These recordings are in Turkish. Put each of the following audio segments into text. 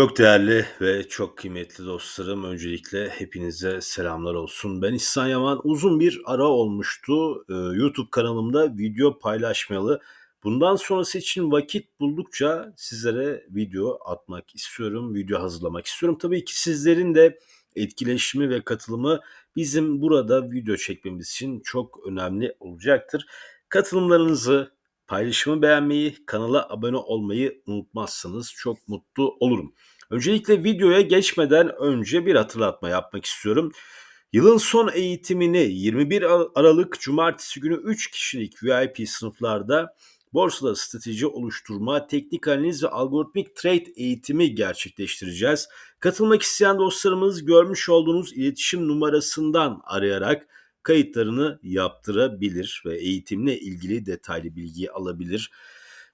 Çok değerli ve çok kıymetli dostlarım, öncelikle hepinize selamlar olsun. Ben İhsan Yaman. Uzun bir ara olmuştu. Eee, YouTube kanalımda video paylaşmayalı. Bundan sonrası için vakit buldukça sizlere video atmak istiyorum, video hazırlamak istiyorum. Tabii ki sizlerin de etkileşimi ve katılımı bizim burada video çekmemiz için çok önemli olacaktır. Katılımlarınızı, paylaşımı beğenmeyi, kanala abone olmayı unutmazsanız çok mutlu olurum. Öncelikle videoya geçmeden önce bir hatırlatma yapmak istiyorum. Yılın son eğitimini 21 Ar- Aralık Cumartesi günü 3 kişilik VIP sınıflarda borsada strateji oluşturma, teknik analiz ve algoritmik trade eğitimi gerçekleştireceğiz. Katılmak isteyen dostlarımız görmüş olduğunuz iletişim numarasından arayarak kayıtlarını yaptırabilir ve eğitimle ilgili detaylı bilgi alabilir.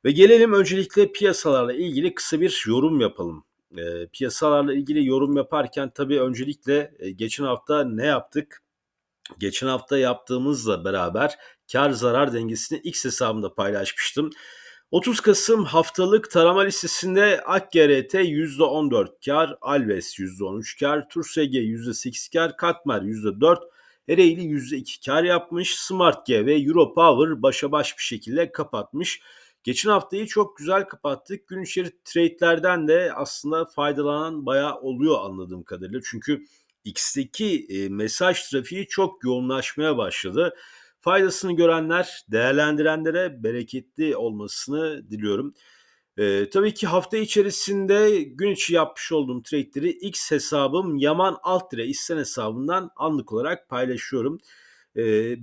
Ve gelelim öncelikle piyasalarla ilgili kısa bir yorum yapalım. Eee, piyasalarla ilgili yorum yaparken tabii öncelikle, eee, geçen hafta ne yaptık? Geçen hafta yaptığımızla beraber kar zarar dengesini X hesabımda paylaşmıştım. 30 Kasım haftalık tarama listesinde AkGRT %14 kar, Alves %13 kar, TURSG %8 kar, Katmer %4, Ereğli %2 kar yapmış. Smart G ve Europower başa baş bir şekilde kapatmış. Geçen haftayı çok güzel kapattık. Gün içeri trade'lerden de aslında faydalanan bayağı oluyor anladığım kadarıyla. Çünkü X'teki e, mesaj trafiği çok yoğunlaşmaya başladı. Faydasını görenler, değerlendirenlere bereketli olmasını diliyorum. Ee, tabii ki hafta içerisinde gün içi yapmış olduğum trade'leri X hesabım Yaman Alttire İsten hesabından anlık olarak paylaşıyorum. Ee,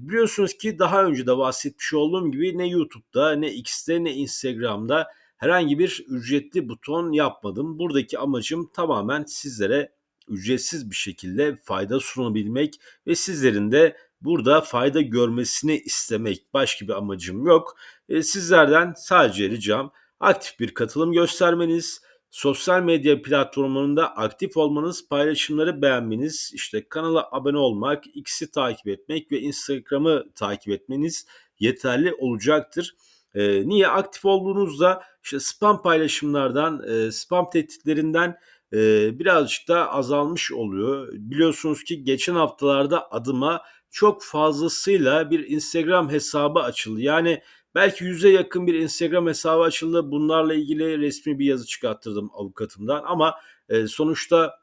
biliyorsunuz ki daha önce de bahsetmiş olduğum gibi ne YouTube'da ne X'te ne Instagram'da herhangi bir ücretli buton yapmadım. Buradaki amacım tamamen sizlere ücretsiz bir şekilde fayda sunabilmek ve sizlerin de burada fayda görmesini istemek. Başka bir amacım yok. E, sizlerden sadece ricam aktif bir katılım göstermeniz, sosyal medya platformlarında aktif olmanız, paylaşımları beğenmeniz, işte kanala abone olmak, X'i takip etmek ve Instagram'ı takip etmeniz yeterli olacaktır. E, niye? Aktif olduğunuzda işte spam paylaşımlardan, e, spam tehditlerinden e, birazcık da azalmış oluyor. Biliyorsunuz ki geçen haftalarda adıma çok fazlasıyla bir Instagram hesabı açıldı. Yani belki yüze yakın bir Instagram hesabı açıldı. Bunlarla ilgili resmi bir yazı çıkarttırdım avukatımdan ama e, sonuçta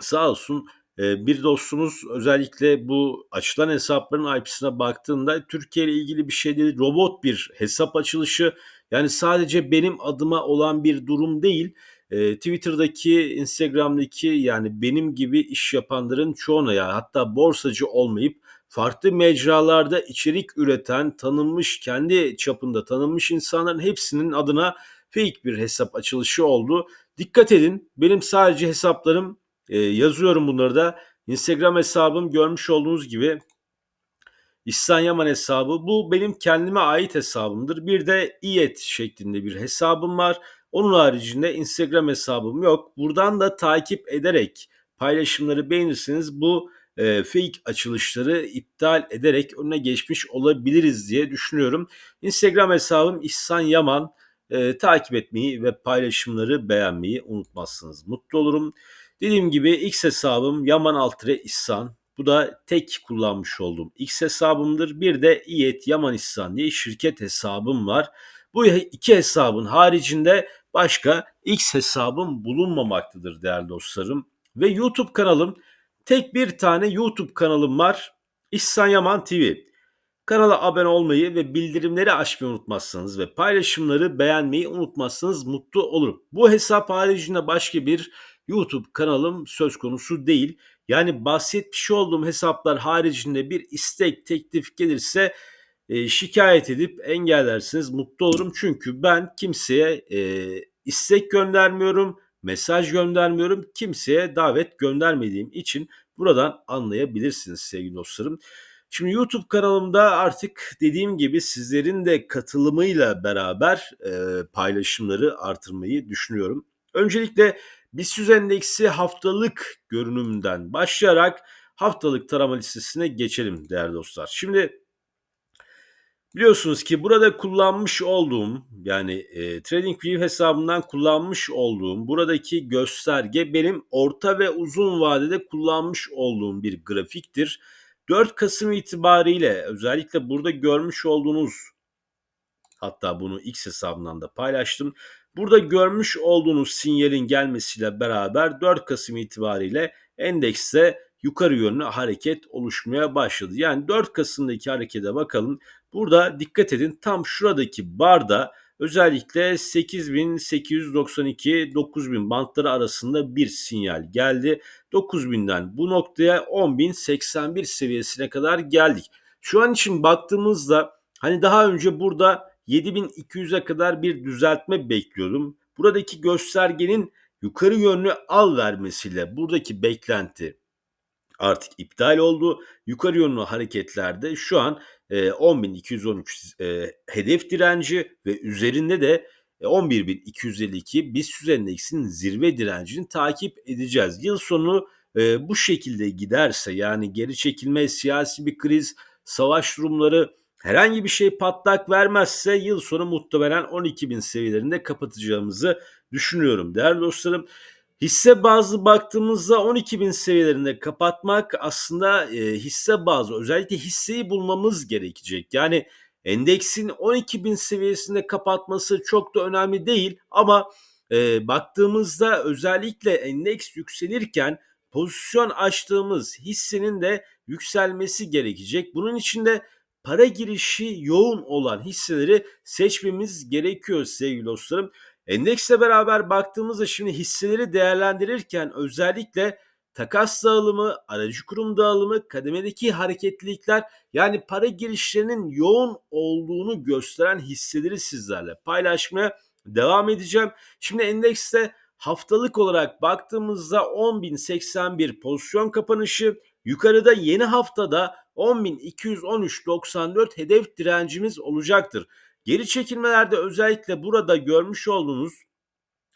sağ olsun e, bir dostumuz özellikle bu açılan hesapların IP'sine baktığında Türkiye ile ilgili bir şey değil, robot bir hesap açılışı. Yani sadece benim adıma olan bir durum değil. E, Twitter'daki, Instagram'daki yani benim gibi iş yapanların çoğuna yani hatta borsacı olmayıp farklı mecralarda içerik üreten, tanınmış, kendi çapında tanınmış insanların hepsinin adına fake bir hesap açılışı oldu. Dikkat edin benim sadece hesaplarım e, yazıyorum bunları da. Instagram hesabım görmüş olduğunuz gibi İhsan Yaman hesabı. Bu benim kendime ait hesabımdır. Bir de iyet şeklinde bir hesabım var. Onun haricinde Instagram hesabım yok. Buradan da takip ederek paylaşımları beğenirseniz bu e, fake açılışları iptal ederek önüne geçmiş olabiliriz diye düşünüyorum. Instagram hesabım İhsan Yaman. E, takip etmeyi ve paylaşımları beğenmeyi unutmazsınız. Mutlu olurum. Dediğim gibi X hesabım Yaman Altıre İhsan. Bu da tek kullanmış olduğum X hesabımdır. Bir de İyet Yaman İhsan diye şirket hesabım var. Bu iki hesabın haricinde başka X hesabım bulunmamaktadır değerli dostlarım. Ve YouTube kanalım tek bir tane YouTube kanalım var. İhsan Yaman TV. Kanala abone olmayı ve bildirimleri açmayı unutmazsanız ve paylaşımları beğenmeyi unutmazsanız mutlu olurum. Bu hesap haricinde başka bir YouTube kanalım söz konusu değil. Yani bahsetmiş olduğum hesaplar haricinde bir istek, teklif gelirse e, şikayet edip engellersiniz. Mutlu olurum çünkü ben kimseye e, istek göndermiyorum, mesaj göndermiyorum, kimseye davet göndermediğim için buradan anlayabilirsiniz sevgili dostlarım. Şimdi YouTube kanalımda artık dediğim gibi sizlerin de katılımıyla beraber e, paylaşımları artırmayı düşünüyorum. Öncelikle BIST endeksi haftalık görünümden başlayarak haftalık tarama listesine geçelim değerli dostlar. Şimdi biliyorsunuz ki burada kullanmış olduğum Yani, eee, TradingView hesabından kullanmış olduğum buradaki gösterge benim orta ve uzun vadede kullanmış olduğum bir grafiktir. 4 Kasım itibariyle özellikle burada görmüş olduğunuz hatta bunu X hesabından da paylaştım. Burada görmüş olduğunuz sinyalin gelmesiyle beraber 4 Kasım itibariyle endekste yukarı yönlü hareket oluşmaya başladı. Yani 4 Kasım'daki harekete bakalım. Burada dikkat edin tam şuradaki barda özellikle 8892 9000 bantları arasında bir sinyal geldi. 9000'den bu noktaya 10081 seviyesine kadar geldik. Şu an için baktığımızda hani daha önce burada 7200'e kadar bir düzeltme bekliyordum. Buradaki göstergenin yukarı yönlü al vermesiyle buradaki beklenti artık iptal oldu. Yukarı yönlü hareketlerde şu an e, 10.213 e, hedef direnci ve üzerinde de 11.252 BIST endeksinin zirve direncini takip edeceğiz. Yıl sonu e, bu şekilde giderse yani geri çekilme, siyasi bir kriz, savaş durumları herhangi bir şey patlak vermezse yıl sonu muhtemelen 12.000 seviyelerinde kapatacağımızı düşünüyorum. Değerli dostlarım Hisse bazı baktığımızda 12.000 seviyelerinde kapatmak aslında e, hisse bazı özellikle hisseyi bulmamız gerekecek. Yani endeksin 12.000 seviyesinde kapatması çok da önemli değil ama e, baktığımızda özellikle endeks yükselirken pozisyon açtığımız hissenin de yükselmesi gerekecek. Bunun için de para girişi yoğun olan hisseleri seçmemiz gerekiyor sevgili dostlarım. Endeksle beraber baktığımızda şimdi hisseleri değerlendirirken özellikle takas dağılımı, aracı kurum dağılımı, kademedeki hareketlilikler yani para girişlerinin yoğun olduğunu gösteren hisseleri sizlerle paylaşmaya devam edeceğim. Şimdi endekste haftalık olarak baktığımızda 10.081 pozisyon kapanışı, yukarıda yeni haftada 10.213.94 hedef direncimiz olacaktır. Geri çekilmelerde özellikle burada görmüş olduğunuz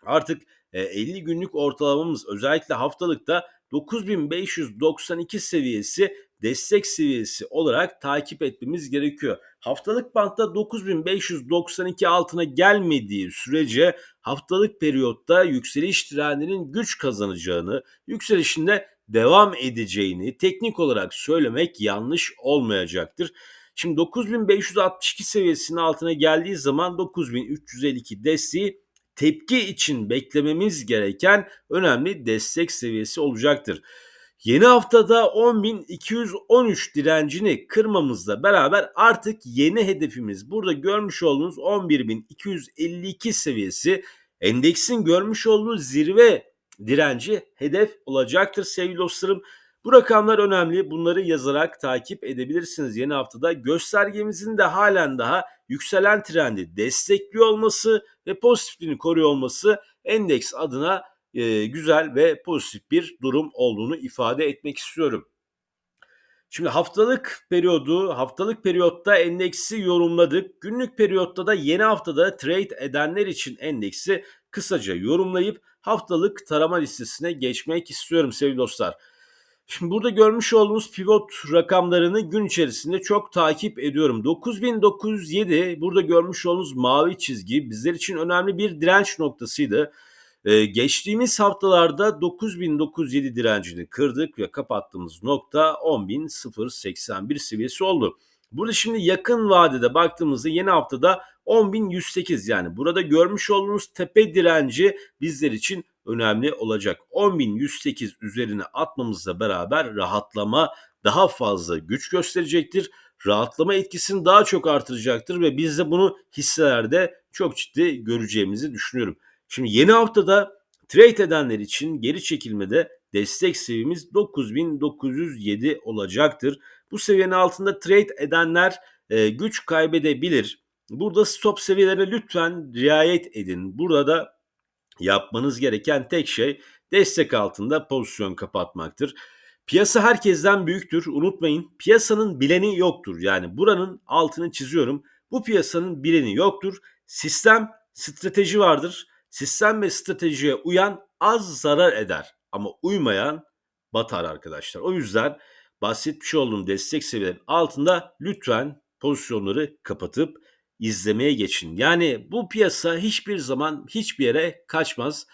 artık 50 e, günlük ortalamamız özellikle haftalıkta 9592 seviyesi destek seviyesi olarak takip etmemiz gerekiyor. Haftalık bantta 9592 altına gelmediği sürece haftalık periyotta yükseliş trendinin güç kazanacağını, yükselişinde devam edeceğini teknik olarak söylemek yanlış olmayacaktır. Şimdi 9562 seviyesinin altına geldiği zaman 9352 desteği tepki için beklememiz gereken önemli destek seviyesi olacaktır. Yeni haftada 10.213 direncini kırmamızla beraber artık yeni hedefimiz burada görmüş olduğunuz 11.252 seviyesi endeksin görmüş olduğu zirve direnci hedef olacaktır sevgili dostlarım. Bu rakamlar önemli. Bunları yazarak takip edebilirsiniz yeni haftada. Göstergemizin de halen daha yükselen trendi destekliyor olması ve pozitifliğini koruyor olması endeks adına e, güzel ve pozitif bir durum olduğunu ifade etmek istiyorum. Şimdi haftalık periyodu, haftalık periyotta endeksi yorumladık. Günlük periyotta da yeni haftada trade edenler için endeksi kısaca yorumlayıp haftalık tarama listesine geçmek istiyorum sevgili dostlar. Şimdi burada görmüş olduğunuz pivot rakamlarını gün içerisinde çok takip ediyorum. 9907 burada görmüş olduğunuz mavi çizgi bizler için önemli bir direnç noktasıydı. Ee, geçtiğimiz haftalarda 9907 direncini kırdık ve kapattığımız nokta 10081 seviyesi oldu. Burada şimdi yakın vadede baktığımızda yeni haftada 10.108 yani burada görmüş olduğunuz tepe direnci bizler için önemli olacak. 10.108 üzerine atmamızla beraber rahatlama daha fazla güç gösterecektir. Rahatlama etkisini daha çok artıracaktır ve biz de bunu hisselerde çok ciddi göreceğimizi düşünüyorum. Şimdi yeni haftada trade edenler için geri çekilmede destek seviyemiz 9907 olacaktır. Bu seviyenin altında trade edenler e, güç kaybedebilir. Burada stop seviyelerine lütfen riayet edin. Burada da yapmanız gereken tek şey destek altında pozisyon kapatmaktır. Piyasa herkesten büyüktür. Unutmayın piyasanın bileni yoktur. Yani buranın altını çiziyorum. Bu piyasanın bileni yoktur. Sistem, strateji vardır. Sistem ve stratejiye uyan az zarar eder. Ama uymayan batar arkadaşlar. O yüzden bahsetmiş olduğum destek seviyelerinin altında lütfen pozisyonları kapatıp izlemeye geçin. Yani bu piyasa hiçbir zaman hiçbir yere kaçmaz.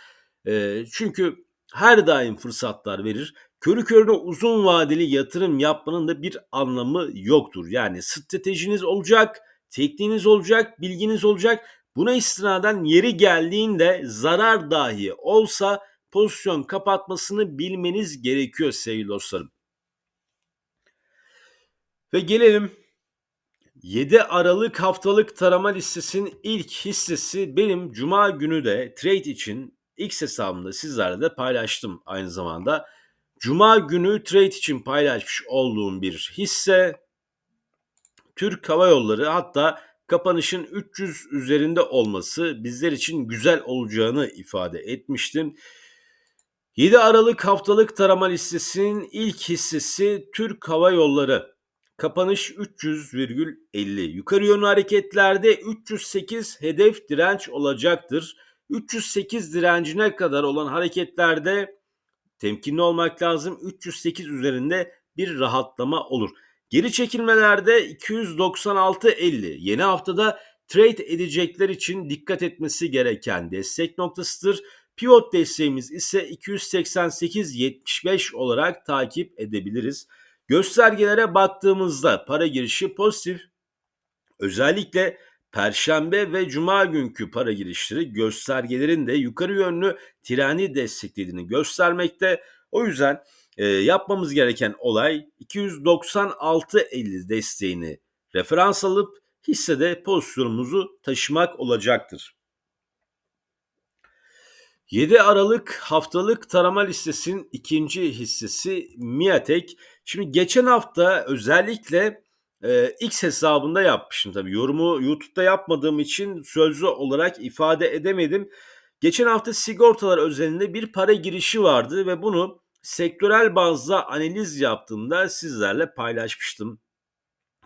Eee, çünkü her daim fırsatlar verir. Körü körüne uzun vadeli yatırım yapmanın da bir anlamı yoktur. Yani stratejiniz olacak, tekniğiniz olacak, bilginiz olacak. Buna istinaden yeri geldiğinde zarar dahi olsa pozisyon kapatmasını bilmeniz gerekiyor sevgili dostlarım. Ve gelelim 7 Aralık haftalık tarama listesinin ilk hissesi benim Cuma günü de trade için X hesabımda sizlerle de paylaştım aynı zamanda. Cuma günü trade için paylaşmış olduğum bir hisse Türk Hava Yolları hatta kapanışın 300 üzerinde olması bizler için güzel olacağını ifade etmiştim. 7 Aralık haftalık tarama listesinin ilk hissesi Türk Hava Yolları. Kapanış 300,50. Yukarı yönlü hareketlerde 308 hedef direnç olacaktır. 308 direncine kadar olan hareketlerde temkinli olmak lazım. 308 üzerinde bir rahatlama olur. Geri çekilmelerde 296.50 yeni haftada trade edecekler için dikkat etmesi gereken destek noktasıdır. Pivot desteğimiz ise 288.75 olarak takip edebiliriz. Göstergelere baktığımızda para girişi pozitif. Özellikle Perşembe ve Cuma günkü para girişleri göstergelerin de yukarı yönlü treni desteklediğini göstermekte. O yüzden e, yapmamız gereken olay 296.50 desteğini referans alıp hissede pozisyonumuzu taşımak olacaktır. 7 Aralık haftalık tarama listesinin ikinci hissesi Miatek. Şimdi geçen hafta özellikle e, X hesabında yapmışım tabii. Yorumu YouTube'da yapmadığım için sözlü olarak ifade edemedim. Geçen hafta sigortalar özelinde bir para girişi vardı ve bunu sektörel bazda analiz yaptığımda sizlerle paylaşmıştım.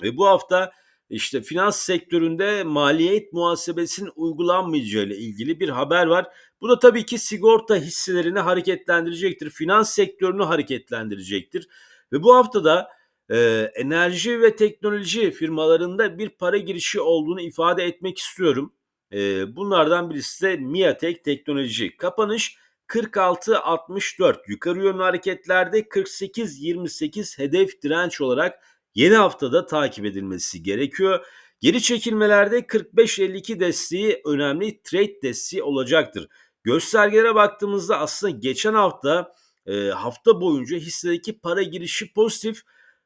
Ve bu hafta işte finans sektöründe maliyet muhasebesinin uygulanmayacağı ile ilgili bir haber var. Bu da tabii ki sigorta hisselerini hareketlendirecektir. Finans sektörünü hareketlendirecektir. Ve bu haftada e, enerji ve teknoloji firmalarında bir para girişi olduğunu ifade etmek istiyorum. E, bunlardan birisi de Miatek Teknoloji. Kapanış 46.64 yukarı yönlü hareketlerde 48.28 hedef direnç olarak yeni haftada takip edilmesi gerekiyor. Geri çekilmelerde 45.52 desteği önemli trade desteği olacaktır. Göstergelere baktığımızda aslında geçen hafta e, hafta boyunca hissedeki para girişi pozitif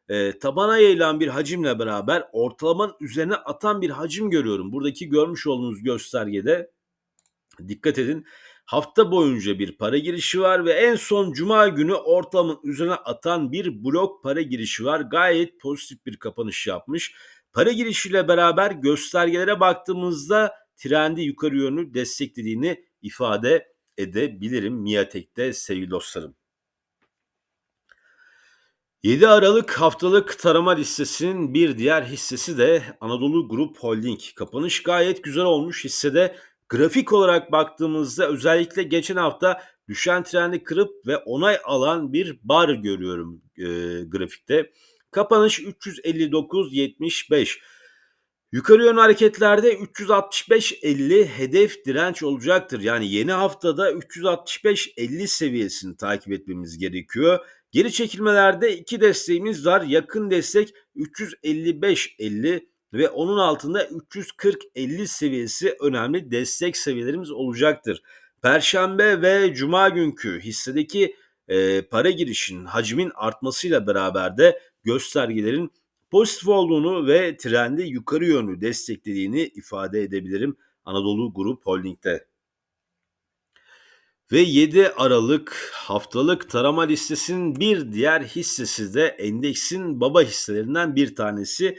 e, tabana yayılan bir hacimle beraber ortalamanın üzerine atan bir hacim görüyorum. Buradaki görmüş olduğunuz göstergede dikkat edin hafta boyunca bir para girişi var ve en son cuma günü ortamın üzerine atan bir blok para girişi var. Gayet pozitif bir kapanış yapmış. Para girişiyle beraber göstergelere baktığımızda trendi yukarı yönlü desteklediğini ifade edebilirim Miatek'te sevgili dostlarım. 7 Aralık haftalık tarama listesinin bir diğer hissesi de Anadolu Grup Holding. Kapanış gayet güzel olmuş hissede Grafik olarak baktığımızda özellikle geçen hafta düşen trendi kırıp ve onay alan bir bar görüyorum e, grafikte. Kapanış 359.75. Yukarı yönlü hareketlerde 365.50 hedef direnç olacaktır. Yani yeni haftada 365.50 seviyesini takip etmemiz gerekiyor. Geri çekilmelerde iki desteğimiz var. Yakın destek 355.50 ve onun altında 340-50 seviyesi önemli destek seviyelerimiz olacaktır. Perşembe ve Cuma günkü hissedeki e, para girişinin hacmin artmasıyla beraber de göstergelerin pozitif olduğunu ve trendi yukarı yönlü desteklediğini ifade edebilirim Anadolu Grup Holding'de. Ve 7 Aralık haftalık tarama listesinin bir diğer hissesi de endeksin baba hisselerinden bir tanesi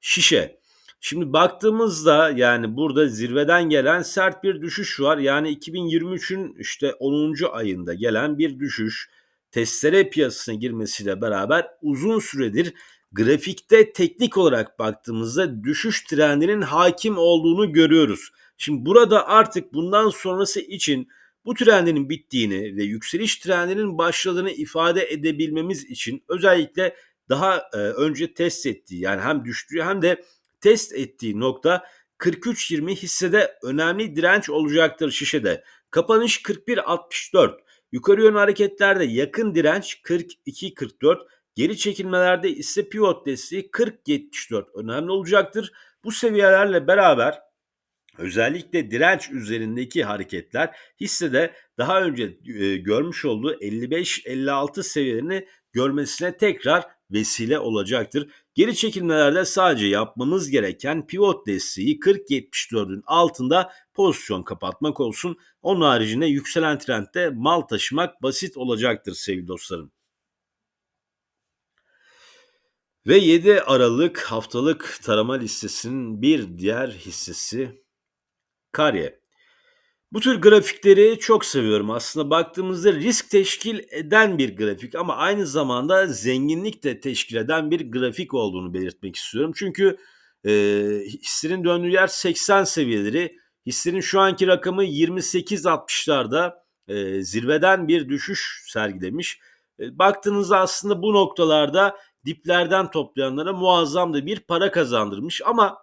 şişe. Şimdi baktığımızda yani burada zirveden gelen sert bir düşüş var. Yani 2023'ün işte 10. ayında gelen bir düşüş testere piyasasına girmesiyle beraber uzun süredir grafikte teknik olarak baktığımızda düşüş trendinin hakim olduğunu görüyoruz. Şimdi burada artık bundan sonrası için bu trendinin bittiğini ve yükseliş trendinin başladığını ifade edebilmemiz için özellikle daha e, önce test ettiği yani hem düştüğü hem de test ettiği nokta 43.20 hissede önemli direnç olacaktır şişede. Kapanış 41.64. Yukarı yönlü hareketlerde yakın direnç 42.44. Geri çekilmelerde ise pivot desteği 40.74 önemli olacaktır. Bu seviyelerle beraber özellikle direnç üzerindeki hareketler hissede daha önce e, görmüş olduğu 55-56 seviyelerini görmesine tekrar vesile olacaktır. Geri çekilmelerde sadece yapmamız gereken pivot desteği 40-74'ün altında pozisyon kapatmak olsun. Onun haricinde yükselen trendde mal taşımak basit olacaktır sevgili dostlarım. Ve 7 Aralık haftalık tarama listesinin bir diğer hissesi Karye. Bu tür grafikleri çok seviyorum. Aslında baktığımızda risk teşkil eden bir grafik ama aynı zamanda zenginlik de teşkil eden bir grafik olduğunu belirtmek istiyorum. Çünkü e, hissinin döndüğü yer 80 seviyeleri. Hissinin şu anki rakamı 28.60'larda e, zirveden bir düşüş sergilemiş. E, baktığınızda aslında bu noktalarda diplerden toplayanlara muazzam da bir para kazandırmış ama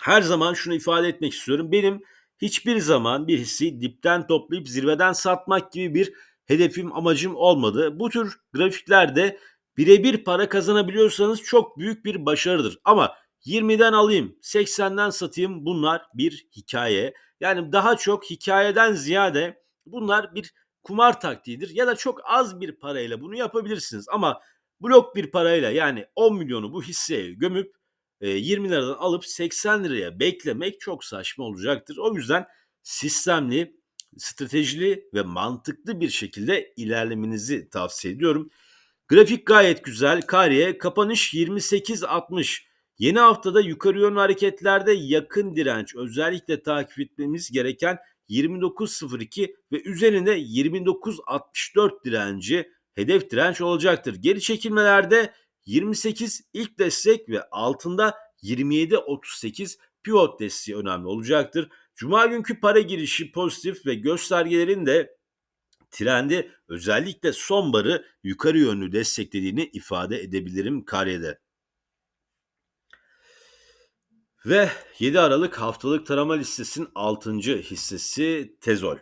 her zaman şunu ifade etmek istiyorum. Benim hiçbir zaman bir hissi dipten toplayıp zirveden satmak gibi bir hedefim, amacım olmadı. Bu tür grafiklerde birebir para kazanabiliyorsanız çok büyük bir başarıdır. Ama 20'den alayım, 80'den satayım bunlar bir hikaye. Yani daha çok hikayeden ziyade bunlar bir kumar taktiğidir ya da çok az bir parayla bunu yapabilirsiniz. Ama blok bir parayla yani 10 milyonu bu hisseye gömüp 20 liradan alıp 80 liraya beklemek çok saçma olacaktır. O yüzden sistemli, stratejili ve mantıklı bir şekilde ilerlemenizi tavsiye ediyorum. Grafik gayet güzel. Kariye kapanış 28.60. Yeni haftada yukarı yönlü hareketlerde yakın direnç özellikle takip etmemiz gereken 29.02 ve üzerinde 29.64 direnci hedef direnç olacaktır. Geri çekilmelerde 28 ilk destek ve altında 27-38 pivot desteği önemli olacaktır. Cuma günkü para girişi pozitif ve göstergelerin de trendi özellikle son barı yukarı yönlü desteklediğini ifade edebilirim kariyede. Ve 7 Aralık haftalık tarama listesinin 6. hissesi Tezol.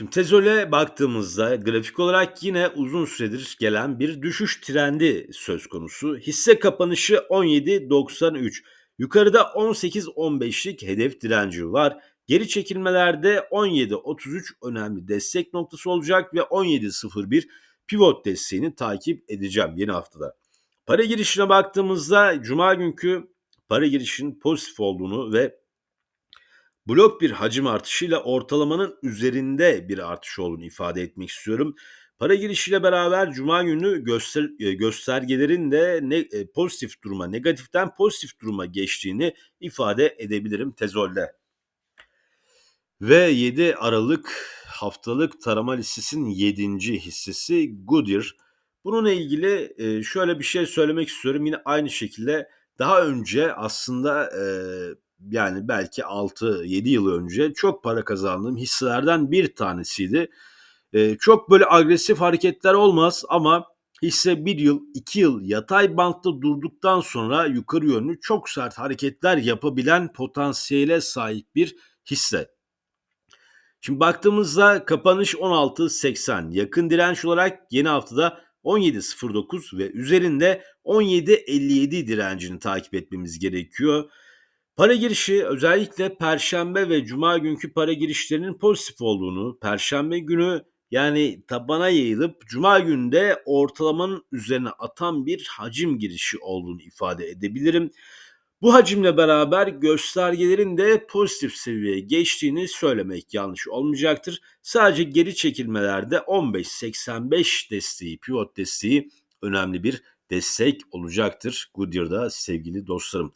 Şimdi Tezol'e baktığımızda grafik olarak yine uzun süredir gelen bir düşüş trendi söz konusu. Hisse kapanışı 17.93. Yukarıda 18.15'lik hedef direnci var. Geri çekilmelerde 17.33 önemli destek noktası olacak ve 17.01 pivot desteğini takip edeceğim yeni haftada. Para girişine baktığımızda cuma günkü para girişinin pozitif olduğunu ve blok bir hacim artışıyla ortalamanın üzerinde bir artış olduğunu ifade etmek istiyorum. Para girişiyle beraber cuma günü göster e, göstergelerin de ne, e, pozitif duruma, negatiften pozitif duruma geçtiğini ifade edebilirim tezolde. Ve 7 Aralık haftalık tarama listesinin 7. hissesi Goodyear. Bununla ilgili e, şöyle bir şey söylemek istiyorum. Yine aynı şekilde daha önce aslında yani belki 6-7 yıl önce çok para kazandığım hisselerden bir tanesiydi. Ee, çok böyle agresif hareketler olmaz ama hisse bir yıl, iki yıl yatay bantta durduktan sonra yukarı yönlü çok sert hareketler yapabilen potansiyele sahip bir hisse. Şimdi baktığımızda kapanış 16.80 yakın direnç olarak yeni haftada 17.09 ve üzerinde 17.57 direncini takip etmemiz gerekiyor. Para girişi özellikle perşembe ve cuma günkü para girişlerinin pozitif olduğunu, perşembe günü yani tabana yayılıp cuma günde ortalamanın üzerine atan bir hacim girişi olduğunu ifade edebilirim. Bu hacimle beraber göstergelerin de pozitif seviyeye geçtiğini söylemek yanlış olmayacaktır. Sadece geri çekilmelerde 15.85 desteği, pivot desteği önemli bir destek olacaktır Goodyear'da sevgili dostlarım.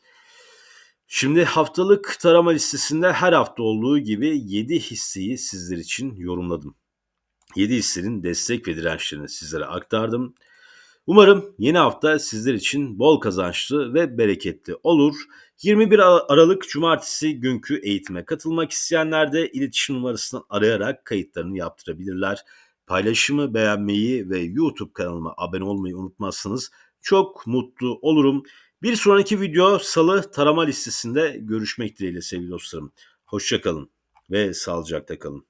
Şimdi haftalık tarama listesinde her hafta olduğu gibi 7 hisseyi sizler için yorumladım. 7 hissenin destek ve dirençlerini sizlere aktardım. Umarım yeni hafta sizler için bol kazançlı ve bereketli olur. 21 Aralık Cumartesi günkü eğitime katılmak isteyenler de iletişim numarasından arayarak kayıtlarını yaptırabilirler. Paylaşımı beğenmeyi ve YouTube kanalıma abone olmayı unutmazsanız çok mutlu olurum. Bir sonraki video salı tarama listesinde görüşmek dileğiyle sevgili dostlarım. Hoşçakalın ve sağlıcakla kalın.